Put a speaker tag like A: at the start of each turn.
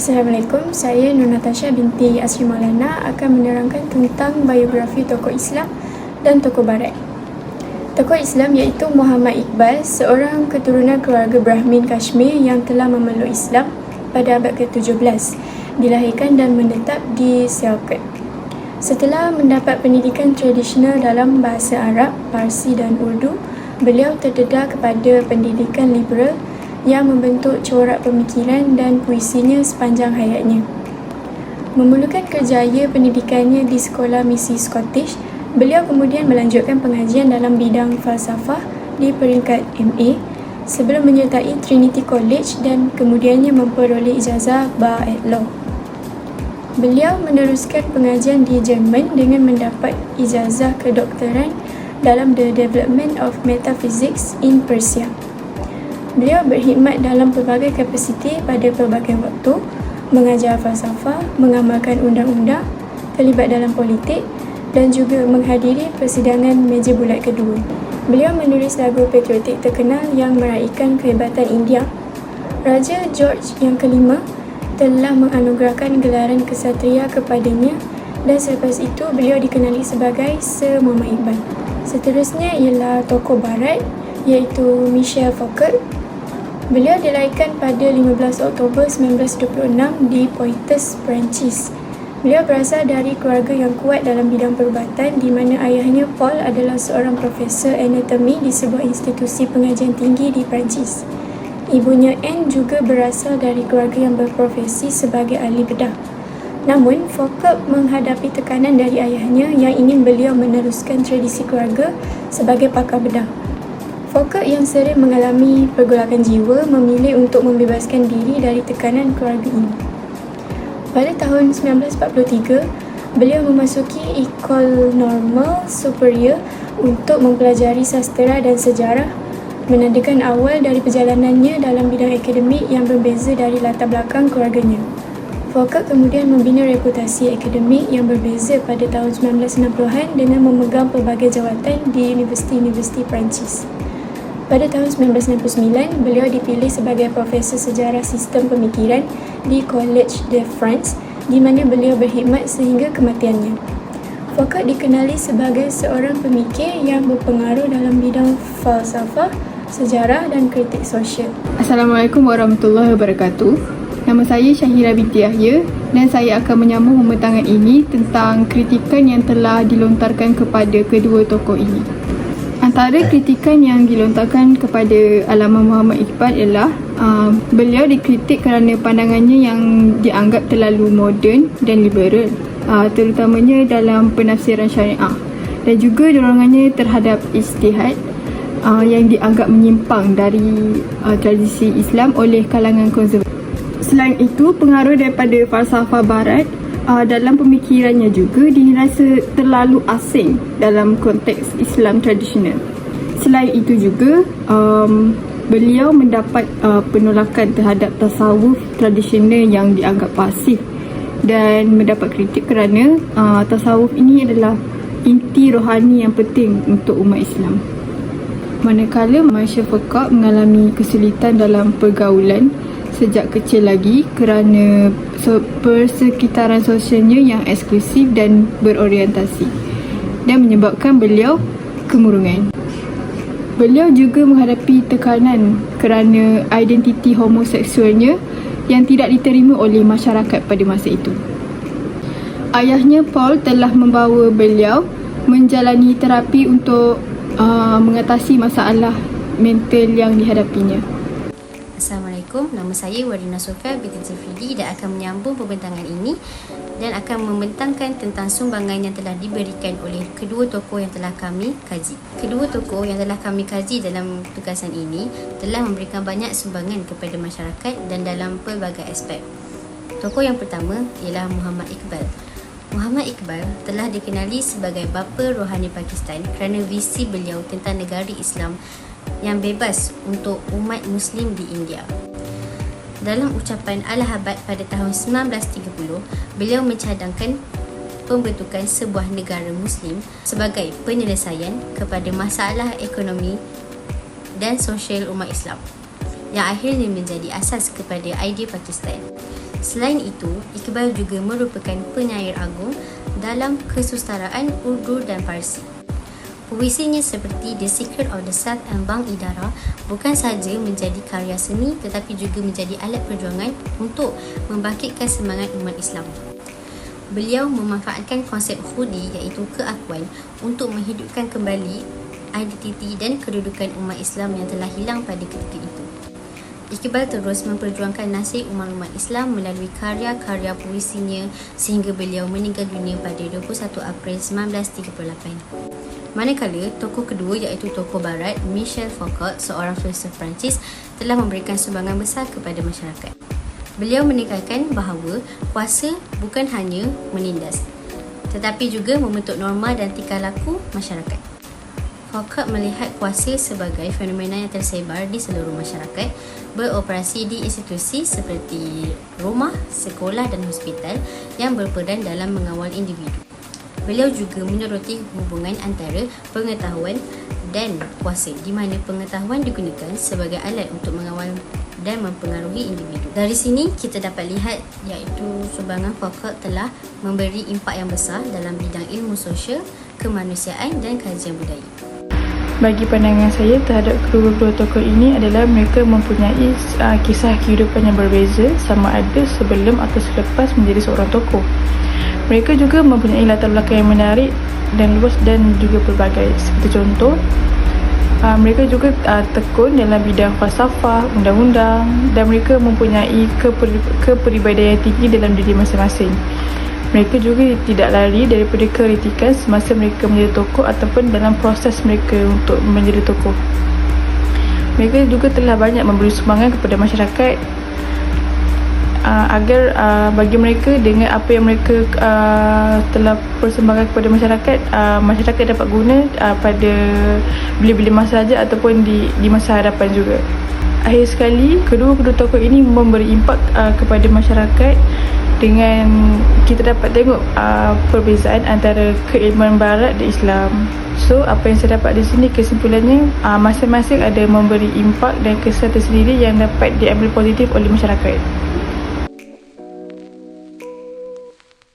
A: Assalamualaikum, saya Nur Natasha binti Asri Maulana akan menerangkan tentang biografi tokoh Islam dan tokoh Barat. Tokoh Islam iaitu Muhammad Iqbal, seorang keturunan keluarga Brahmin Kashmir yang telah memeluk Islam pada abad ke-17, dilahirkan dan menetap di Sialkot. Setelah mendapat pendidikan tradisional dalam bahasa Arab, Parsi dan Urdu, beliau terdedah kepada pendidikan liberal yang membentuk corak pemikiran dan puisinya sepanjang hayatnya. Memulakan kerjaya pendidikannya di sekolah misi Scottish, beliau kemudian melanjutkan pengajian dalam bidang falsafah di peringkat MA sebelum menyertai Trinity College dan kemudiannya memperoleh ijazah Bar at Law. Beliau meneruskan pengajian di Jerman dengan mendapat ijazah kedoktoran dalam The Development of Metaphysics in Persia. Beliau berkhidmat dalam pelbagai kapasiti pada pelbagai waktu, mengajar falsafah, mengamalkan undang-undang, terlibat dalam politik dan juga menghadiri persidangan meja bulat kedua. Beliau menulis lagu patriotik terkenal yang meraihkan kehebatan India. Raja George yang kelima telah menganugerahkan gelaran kesatria kepadanya dan selepas itu beliau dikenali sebagai Sir Muhammad Iqbal. Seterusnya ialah tokoh barat iaitu Michel Foucault Beliau dilahirkan pada 15 Oktober 1926 di Poitiers, Perancis. Beliau berasal dari keluarga yang kuat dalam bidang perubatan di mana ayahnya Paul adalah seorang profesor anatomi di sebuah institusi pengajian tinggi di Perancis. Ibunya Anne juga berasal dari keluarga yang berprofesi sebagai ahli bedah. Namun, Foucault menghadapi tekanan dari ayahnya yang ingin beliau meneruskan tradisi keluarga sebagai pakar bedah. Foucault yang sering mengalami pergolakan jiwa memilih untuk membebaskan diri dari tekanan keluarga ini. Pada tahun 1943, beliau memasuki Ecole Normale Supérieure untuk mempelajari sastera dan sejarah menandakan awal dari perjalanannya dalam bidang akademik yang berbeza dari latar belakang keluarganya. Foucault kemudian membina reputasi akademik yang berbeza pada tahun 1960-an dengan memegang pelbagai jawatan di universiti-universiti Perancis. Pada tahun 1999, beliau dipilih sebagai Profesor Sejarah Sistem Pemikiran di Collège de France di mana beliau berkhidmat sehingga kematiannya. Foucault dikenali sebagai seorang pemikir yang berpengaruh dalam bidang falsafah, sejarah dan kritik sosial.
B: Assalamualaikum warahmatullahi wabarakatuh. Nama saya Syahira binti Yahya dan saya akan menyambung pembentangan ini tentang kritikan yang telah dilontarkan kepada kedua tokoh ini. Antara kritikan yang dilontarkan kepada Alama Muhammad Iqbal ialah uh, beliau dikritik kerana pandangannya yang dianggap terlalu moden dan liberal uh, terutamanya dalam penafsiran syariah dan juga dorongannya terhadap istihad uh, yang dianggap menyimpang dari uh, tradisi Islam oleh kalangan konservatif. Selain itu, pengaruh daripada falsafah barat uh, dalam pemikirannya juga dirasa terlalu asing dalam konteks Islam tradisional. Selain itu juga, um, beliau mendapat uh, penolakan terhadap tasawuf tradisional yang dianggap pasif dan mendapat kritik kerana uh, tasawuf ini adalah inti rohani yang penting untuk umat Islam. Manakala Masya Fekak mengalami kesulitan dalam pergaulan sejak kecil lagi kerana persekitaran sosialnya yang eksklusif dan berorientasi dan menyebabkan beliau kemurungan. Beliau juga menghadapi tekanan kerana identiti homoseksualnya yang tidak diterima oleh masyarakat pada masa itu. Ayahnya Paul telah membawa beliau menjalani terapi untuk uh, mengatasi masalah mental yang dihadapinya.
C: Assalamualaikum, nama saya Warina Sofia binti Zafidi dan akan menyambung pembentangan ini dan akan membentangkan tentang sumbangan yang telah diberikan oleh kedua tokoh yang telah kami kaji. Kedua tokoh yang telah kami kaji dalam tugasan ini telah memberikan banyak sumbangan kepada masyarakat dan dalam pelbagai aspek. Tokoh yang pertama ialah Muhammad Iqbal. Muhammad Iqbal telah dikenali sebagai bapa rohani Pakistan kerana visi beliau tentang negara Islam yang bebas untuk umat Muslim di India. Dalam ucapan Allahabad pada tahun 1930, beliau mencadangkan pembentukan sebuah negara Muslim sebagai penyelesaian kepada masalah ekonomi dan sosial umat Islam. yang akhirnya menjadi asas kepada idea Pakistan. Selain itu, Iqbal juga merupakan penyair agung dalam kesusataraan Urdu dan Parsi. Puisinya seperti The Secret of the South and Bang Idara bukan sahaja menjadi karya seni tetapi juga menjadi alat perjuangan untuk membangkitkan semangat umat Islam. Beliau memanfaatkan konsep khudi iaitu keakuan untuk menghidupkan kembali identiti dan kedudukan umat Islam yang telah hilang pada ketika itu. Iqbal terus memperjuangkan nasib umat-umat Islam melalui karya-karya puisinya sehingga beliau meninggal dunia pada 21 April 1938. Manakala tokoh kedua iaitu tokoh barat Michel Foucault, seorang filsuf Perancis, telah memberikan sumbangan besar kepada masyarakat. Beliau menekankan bahawa kuasa bukan hanya menindas tetapi juga membentuk norma dan tingkah laku masyarakat. Foucault melihat kuasa sebagai fenomena yang tersebar di seluruh masyarakat, beroperasi di institusi seperti rumah, sekolah dan hospital yang berperan dalam mengawal individu. Beliau juga menyoroti hubungan antara pengetahuan dan kuasa di mana pengetahuan digunakan sebagai alat untuk mengawal dan mempengaruhi individu. Dari sini kita dapat lihat iaitu sumbangan Foucault telah memberi impak yang besar dalam bidang ilmu sosial, kemanusiaan dan kajian budaya.
D: Bagi pandangan saya terhadap kedua-dua tokoh ini adalah mereka mempunyai uh, kisah kehidupan yang berbeza sama ada sebelum atau selepas menjadi seorang tokoh. Mereka juga mempunyai latar belakang yang menarik dan luas dan juga pelbagai. Seperti contoh, uh, mereka juga uh, tekun dalam bidang falsafah, undang-undang dan mereka mempunyai keper- kepribadian yang tinggi dalam diri masing-masing. Mereka juga tidak lari daripada kritikan semasa mereka menjadi tokoh ataupun dalam proses mereka untuk menjadi tokoh. Mereka juga telah banyak memberi sumbangan kepada masyarakat uh, agar uh, bagi mereka dengan apa yang mereka uh, telah persembahkan kepada masyarakat uh, masyarakat dapat guna uh, pada bila-bila masa saja ataupun di di masa hadapan juga. Akhir sekali, kedua-kedua tokoh ini memberi impak uh, kepada masyarakat dengan kita dapat tengok uh, perbezaan antara keilmuan barat dan Islam. So, apa yang saya dapat di sini kesimpulannya uh, masing-masing ada memberi impak dan kesan tersendiri yang dapat diambil positif oleh masyarakat.